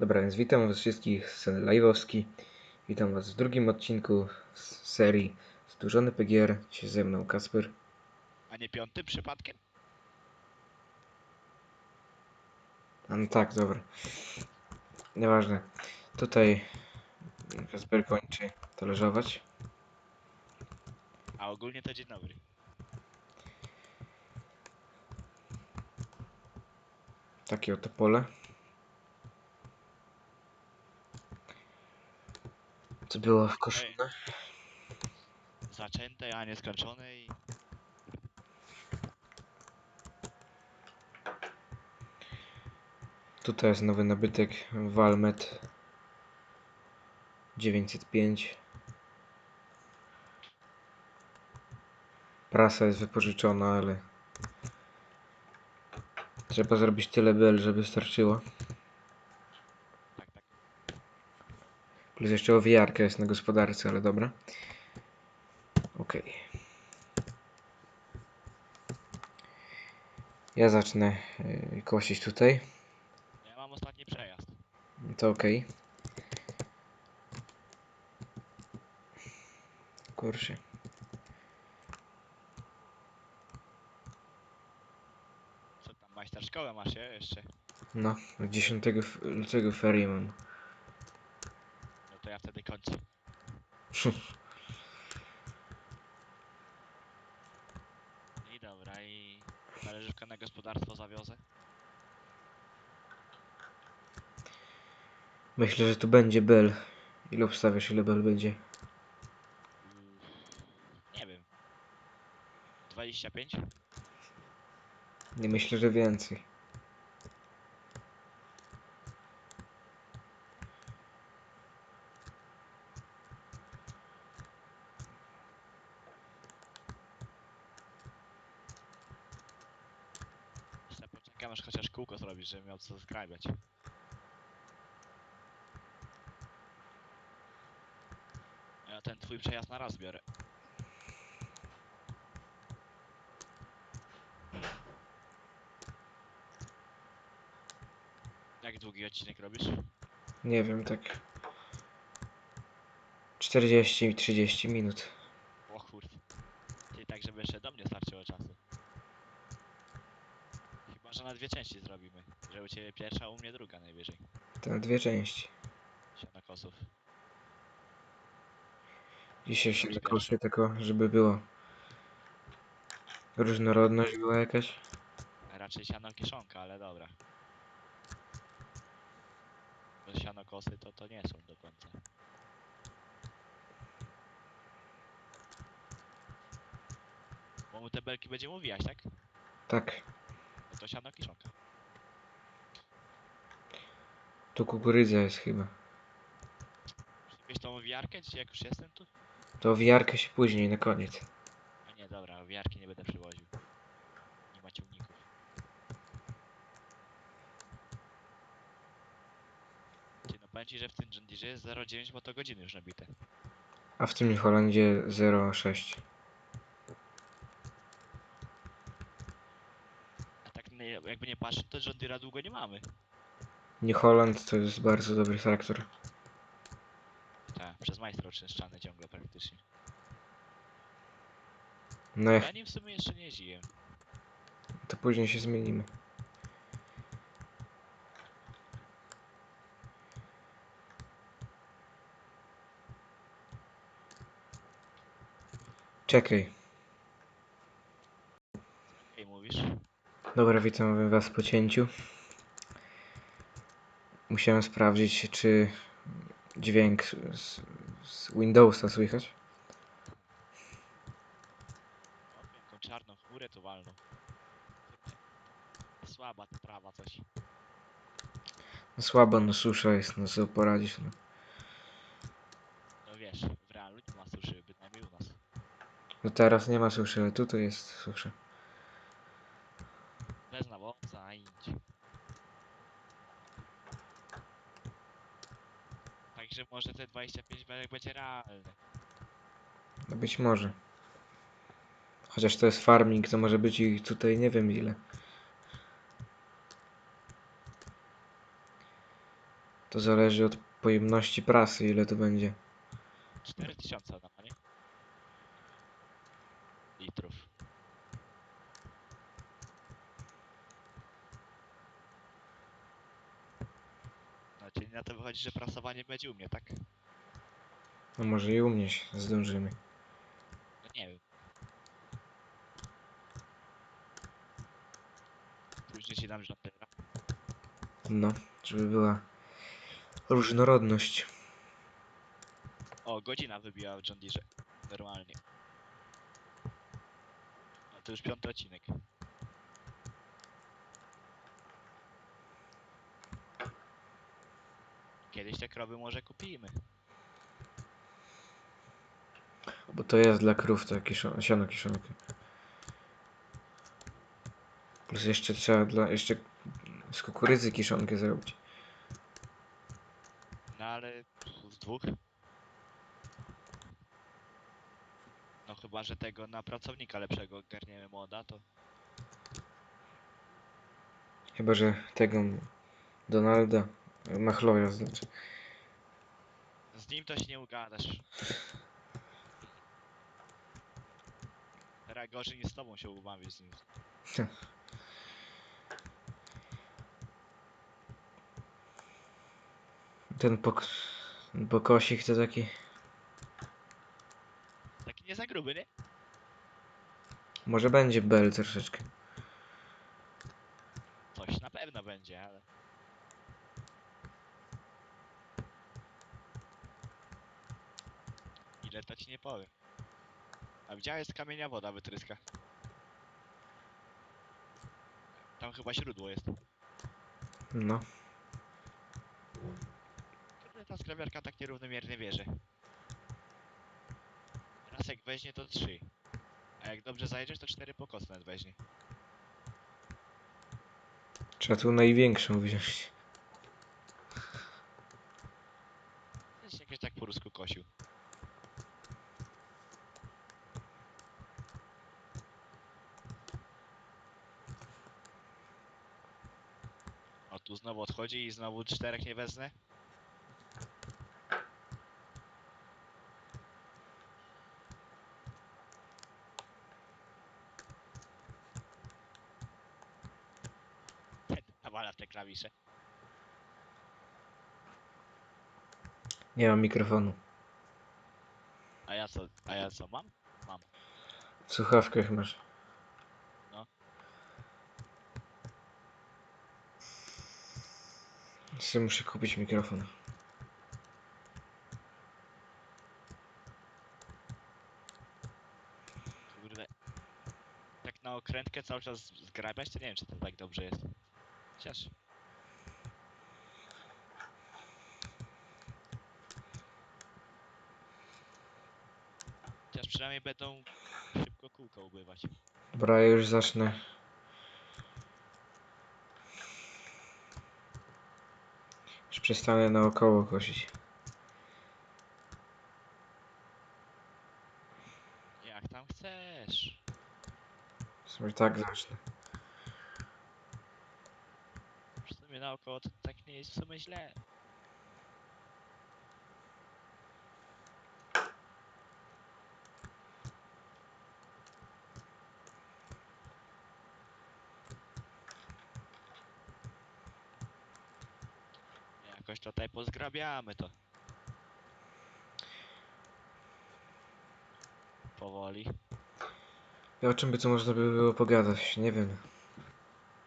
Dobra, więc witam was wszystkich z Live'owski. Witam was w drugim odcinku z serii Stłużony PGR. Dzisiaj ze mną Kasper. A nie piąty przypadkiem? A no tak, dobra. Nieważne. Tutaj Kasper kończy talerzować. A ogólnie to dzień dobry. Takie oto pole. Co było w koszulę? Zaczęte, a nie skończone i... Tutaj jest nowy nabytek Valmet 905. Prasa jest wypożyczona, ale trzeba zrobić tyle bel, żeby starczyło. Tak, tak. Plus jeszcze owijarka jest na gospodarce, ale dobra. Okej. Ja zacznę y, kosić tutaj. Ja mam ostatni przejazd. To okej. Kurczę. Co tam, majster szkołę masz je jeszcze? No, 10 f- lutego ferie mam. To ja wtedy kończę. I dobra, i... Talerzówkę na gospodarstwo zawiozę? Myślę, że tu będzie bel. Ile obstawiasz, ile bel będzie? Mm, Nie wiem. 25? Nie myślę, że więcej. Kółko zrobisz, żebym miał co skrabiać. Ja ten twój przejazd na raz biorę. Jak długi odcinek robisz? Nie wiem, tak. 40-30 minut. O kurde. Czyli tak, żeby jeszcze do mnie starczyło czasu. Chyba, że na dwie części zrobimy. Że u ciebie pierwsza, u mnie druga najwyżej. To na dwie części. Sianokosów. Dzisiaj się zakoszę tylko, żeby było. Różnorodność była jakaś. Raczej siano kiszonka, ale dobra. Bo sianokosy to to nie są do końca. Bo mu te belki będzie mówiłaś, tak? Tak. To siano kiszonka. Tu kukurydza jest chyba. Wiesz tą owijarkę, czy jak już jestem tu? To owijarka się później, na koniec. A nie, dobra, owijarki nie będę przywoził. Nie ma ciągników. Ty, no powiem ci, że w tym John Deere jest 0,9 motogodziny już nabite. A w tym Holandzie 0,6. A tak nie, jakby nie patrzeć, to John Deere'a długo nie mamy. New Holland to jest bardzo dobry traktor. Tak, przez majstra oczyszczany ciągle praktycznie. No jak Ja nim w sumie jeszcze nie jeździłem. to później się zmienimy. Czekaj. Dobra, witam was po cięciu. Musiałem sprawdzić, czy dźwięk z, z Windowsa słychać. Jaką czarną chmurę tu walną. Słaba ta prawa coś. No słabo, no susza jest, no co poradzić. No. No wiesz, w realu nie ma suszy, bynajmniej u nas. no teraz nie ma suszy, ale tutaj jest susza. Także może te 25 belek będzie realne. No być może. Chociaż to jest farming, to może być ich tutaj nie wiem ile. To zależy od pojemności prasy, ile to będzie. 4000 ona ma, nie? Litrów. No czyli na to wychodzi, że prasowanie będzie u mnie, tak? No może i u mnie się zdążymy. No nie wiem. Później ci dam żontera. No, żeby była różnorodność. O, godzina wybiła w John Deere. Normalnie. No to już piąty odcinek. Kiedyś te krowy może kupimy. Bo to jest dla krów to kiszon, siano kiszonki. Plus jeszcze trzeba dla, jeszcze z kukurydzy kiszonkę zrobić. No ale z dwóch. No chyba, że tego na pracownika lepszego garniemy moda, to Chyba, że tego Donalda Machloja znaczy. z nim to się nie ugadasz. Teraz gorzej niż z tobą się umawiać z nim. Ten pok ten pokosik to taki. Taki nie za gruby, nie? Może będzie bel troszeczkę. Coś na pewno będzie, ale... Powiem. A widziałeś z kamienia woda wytryska? Tam chyba źródło jest. No. Kurde ta skrabiarka tak nierównomiernie bierze. Raz jak weźmie to trzy. A jak dobrze zajedziesz to cztery pokosy nawet weźmie. Trzeba tu największą wziąć. Też jakoś tak po rusku kosił. O tu znowu odchodzi i znowu czterech nie wezmę. Nawala w te klawisze. Nie mam mikrofonu. A ja co, a ja co mam? W słuchawkach masz. Jeszcze muszę kupić mikrofon. Kurde. Tak na okrętkę cały czas zgrabiać, to nie wiem czy to tak dobrze jest. Chociaż. Chociaż przynajmniej będą szybko kółko ubywać. Dobra, ja już zacznę. Przestanę naokoło kosić. Jak tam chcesz. W sumie tak zacznę. W sumie naokoło to tak nie jest w sumie źle. Jakoś tutaj pozgrabiamy to. Powoli. I o czym by tu można by było pogadać? Nie wiem.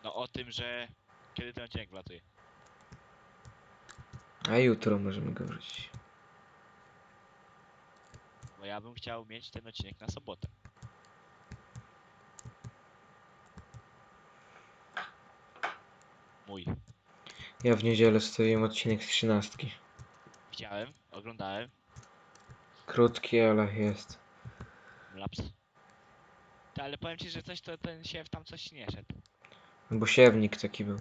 No o tym, że kiedy ten odcinek wlatuje. A jutro możemy go wrzucić. Bo ja bym chciał mieć ten odcinek na sobotę. Ja w niedzielę stoję odcinek z trzynastki. Widziałem, oglądałem. Krótki, ale jest. Laps. Ty, ale powiem ci, że coś to ten siew tam coś nie szedł. No Bo siewnik taki był.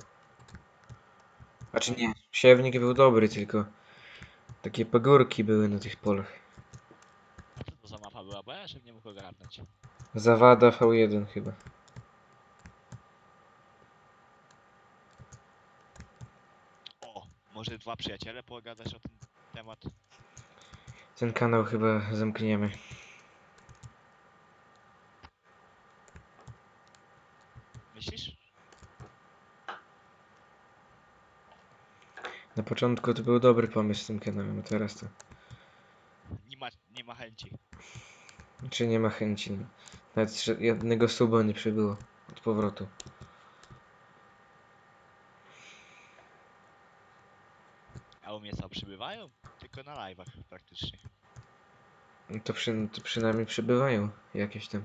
Znaczy nie, siewnik był dobry, tylko takie pagórki były na tych polach. A co to za mapa była, bo ja jeszcze nie mógł ogarnąć. Zawada V1 chyba. O, Może dwa przyjaciele pogadasz o ten temat? Ten kanał chyba zamkniemy. Myślisz? Na początku to był dobry pomysł z tym kanałem, a teraz to... Nie ma, nie ma chęci. Czy nie ma chęci. No. Nawet jednego suba nie przybyło od powrotu. A u mnie co, przybywają? Tylko na live'ach praktycznie. No To, przy, to przynajmniej przybywają jakieś tam.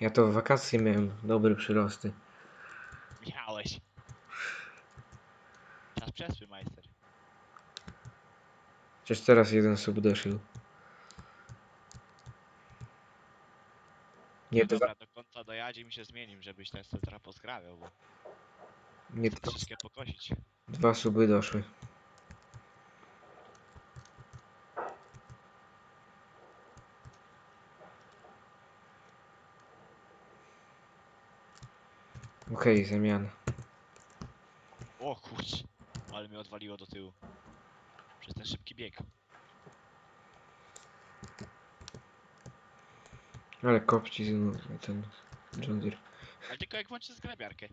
Ja to w wakacje miałem dobre przyrosty. Miałeś. Czas przesły, majster. Chociaż teraz jeden sub doszedł. Nie no dobra, do końca dojadzie mi się zmienił, żebyś ten sobie trochę pozgrawiał, bo nie chcę dwa, troszeczkę pokosić. dwa suby doszły. Okej, zamiana. O kurcz, ale mnie odwaliło do tyłu. Przez ten szybki bieg. Ale kopci znów ten John Deere. Ale tylko jak włączę zgrabiarkę.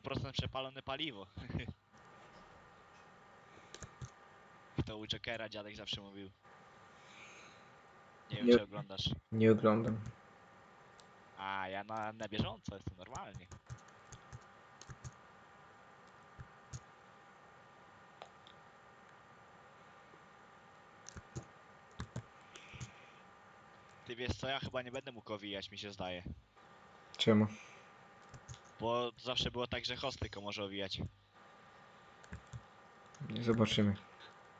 Sto procent przepalone paliwo. To u Jokera dziadek zawsze mówił. Nie wiem Nie- czy oglądasz. Nie oglądam. A ja na, na bieżąco jestem normalnie. Ty wiesz co, ja chyba nie będę mógł owijać, mi się zdaje. Czemu? Bo zawsze było tak, że host tylko może owijać. Zobaczymy.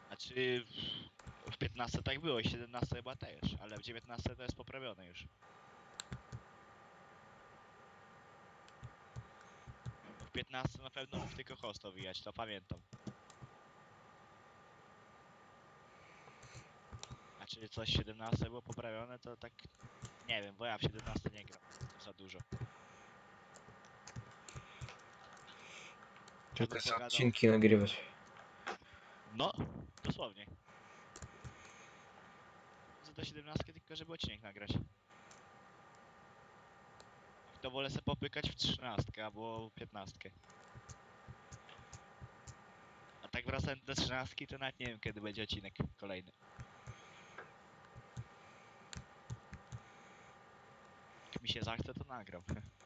Znaczy w 15 tak było i 17 chyba też, ale w 19 to jest poprawione już. W 15 na pewno mógł tylko host owijać, to pamiętam. A czy coś w 17 było poprawione, to tak nie wiem, bo ja w 17 nie gram za dużo. Tylko pogadał. odcinki nagrywać. No, dosłownie. Za do 17 tylko żeby odcinek nagrać. To wolę sobie popykać w 13 albo 15. A tak wracając do 13 to nawet nie wiem kiedy będzie odcinek kolejny. Jak mi się zachce to nagram.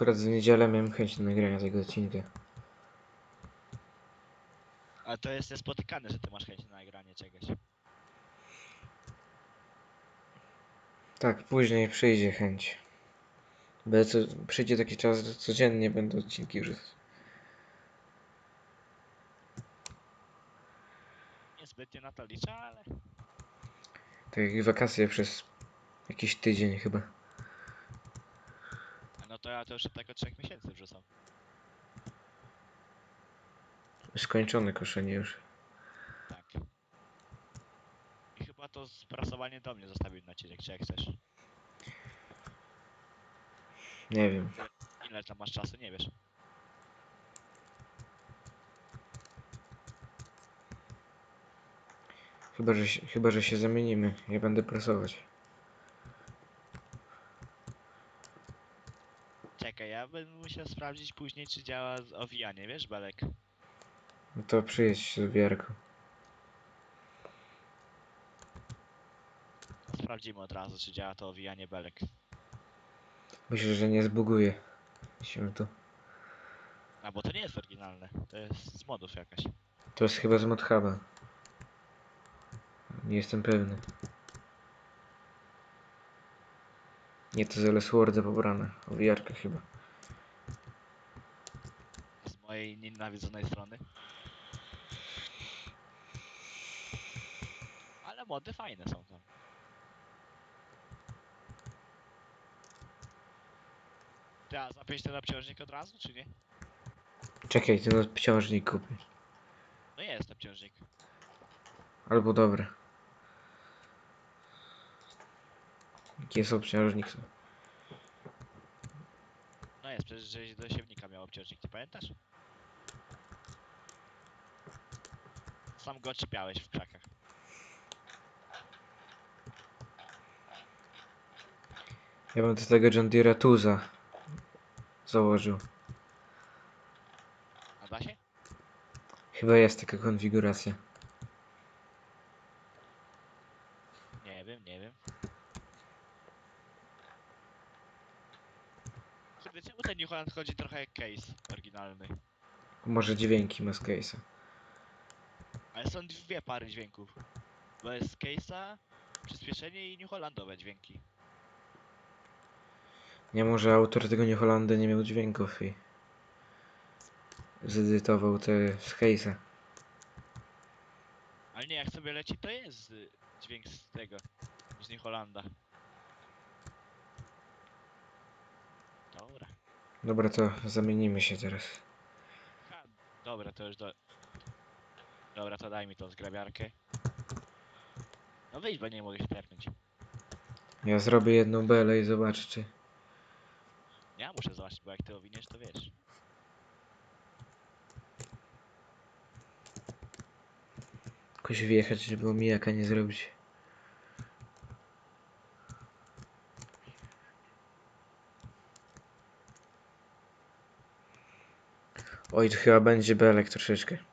Akurat w niedzielę miałem chęć do nagrania tego odcinka. Ale to jest niespotykane, że ty masz chęć na nagranie czegoś. Tak, później przyjdzie chęć. Bo co, przyjdzie taki czas, że codziennie będą odcinki wrzucać. Niezbytnie na to liczę, ale Tak jak wakacje przez jakiś tydzień chyba. To ja to już tak od 3 miesięcy wrzucam. Skończone koszenie już. Tak. I chyba to sprasowanie do mnie zostawił na ciebie, czy jak chcesz. Nie wiem. Ile tam masz czasu, nie wiesz. Chyba, że, się- chyba, że się zamienimy. Ja będę prasować. Bym musiał sprawdzić później, czy działa z- owijanie, wiesz, Belek? No to przyjedź z wiarką. Sprawdzimy od razu, czy działa to owijanie belek. Myślę, że nie zbuguje się to. A bo to nie jest oryginalne, to jest z modów jakaś. To jest chyba z Modhuba. Nie jestem pewny. Nie, to z LS-Worda pobrane. Owijarka chyba. Mojej nienawidzonej strony. Ale mody fajne są tam. A zapiąć ten obciążnik od razu, czy nie? Czekaj, ten obciążnik kupię. No jest obciążnik. Albo dobra. Jaki jest obciążnik? No jest, przecież żeś do siewnika miał obciążnik, ty pamiętasz? Sam go czepiałeś w krzakach. Ja bym do tego John Deere'a Tuza założył. A da się? Chyba jest taka konfiguracja. Nie wiem, nie wiem. Kurde, czemu ten New Holland chodzi trochę jak case oryginalny? Może dźwięki ma z case'a. Ale są dwie pary dźwięków. Bo jest case'a, przyspieszenie i New Hollandowe dźwięki. Nie może autor tego New Hollanda nie miał dźwięków i zedytował te z case'a. Ale nie, jak sobie leci, to jest y, dźwięk z tego, z New Hollanda. Dobra. Dobra, to zamienimy się teraz. Ha, dobra, to już do... Dobra, to daj mi tą zgrabiarkę. No wyjdź, bo nie mogę się tepnąć. Ja zrobię jedną belę i zobaczę czy... Ja muszę zobaczyć, bo jak ty owiniesz, to wiesz. Jakoś wjechać, żeby omijaka nie zrobić. Oj, to chyba będzie belek troszeczkę.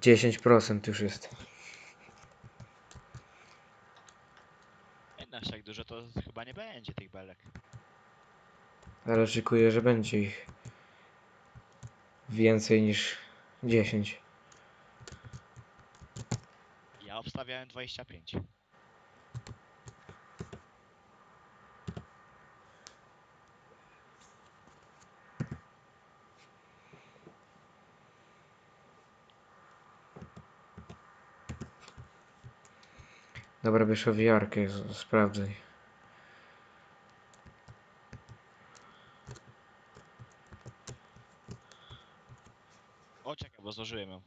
10% już jest. Jednak jak dużo to chyba nie będzie tych belek. Ale szykuję, że będzie ich więcej niż 10. Ja obstawiałem 25. Dobra, bierz owijarkę, z- sprawdzaj. O, czekaj, bo złożyłem ją.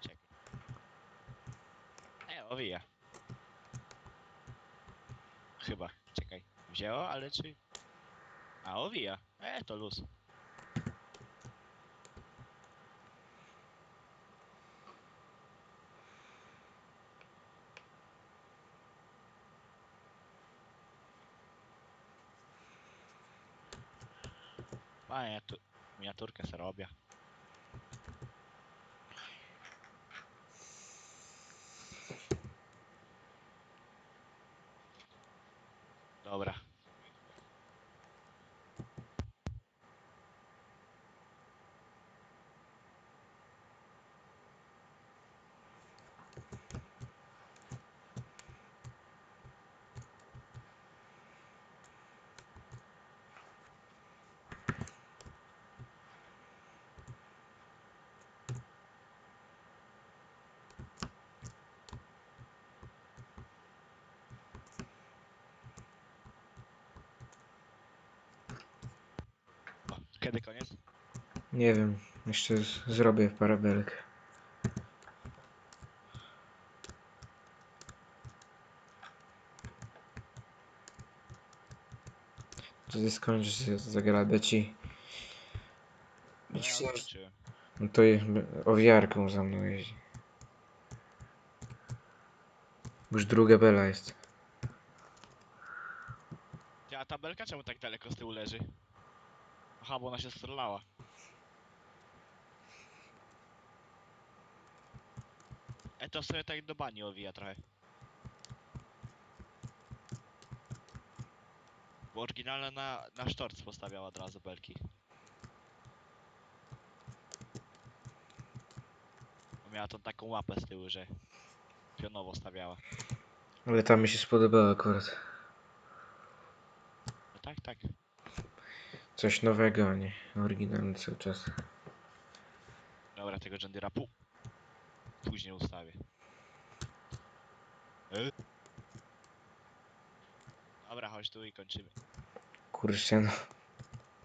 Czekaj. E, owija. Chyba, czekaj. Wzięło, ale czy... A, owija. E, to luz. A, ja tu miniaturkę sobie robię. Dobra. O, kiedy koniec? Nie wiem, jeszcze zrobię parę belek. Wtedy skończ, z- zagrabię ci. No się- skończyłem. No to owijarką za mną jeździ. Już druga bela jest. A tabelka czemu tak daleko z tyłu leży? Aha, bo ona się strzelała. E to sobie tak do bani owija trochę. Bo oryginalna na, na sztorc postawiała od razu belki. Bo Miała tą taką łapę z tyłu, że pionowo stawiała. Ale ta mi się spodobała akurat. No tak, tak. Coś nowego, a nie oryginalny cały czas. Dobra, tego John Deere'a pół. później ustawię. Y? Dobra, chodź tu i kończymy. Kurczę, no.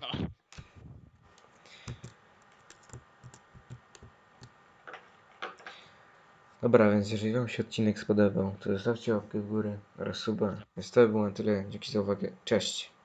No. Dobra, więc jeżeli wam się odcinek spodobał, to zostawcie łapkę w górę oraz suba. Więc to by było na tyle. Dzięki za uwagę. Cześć.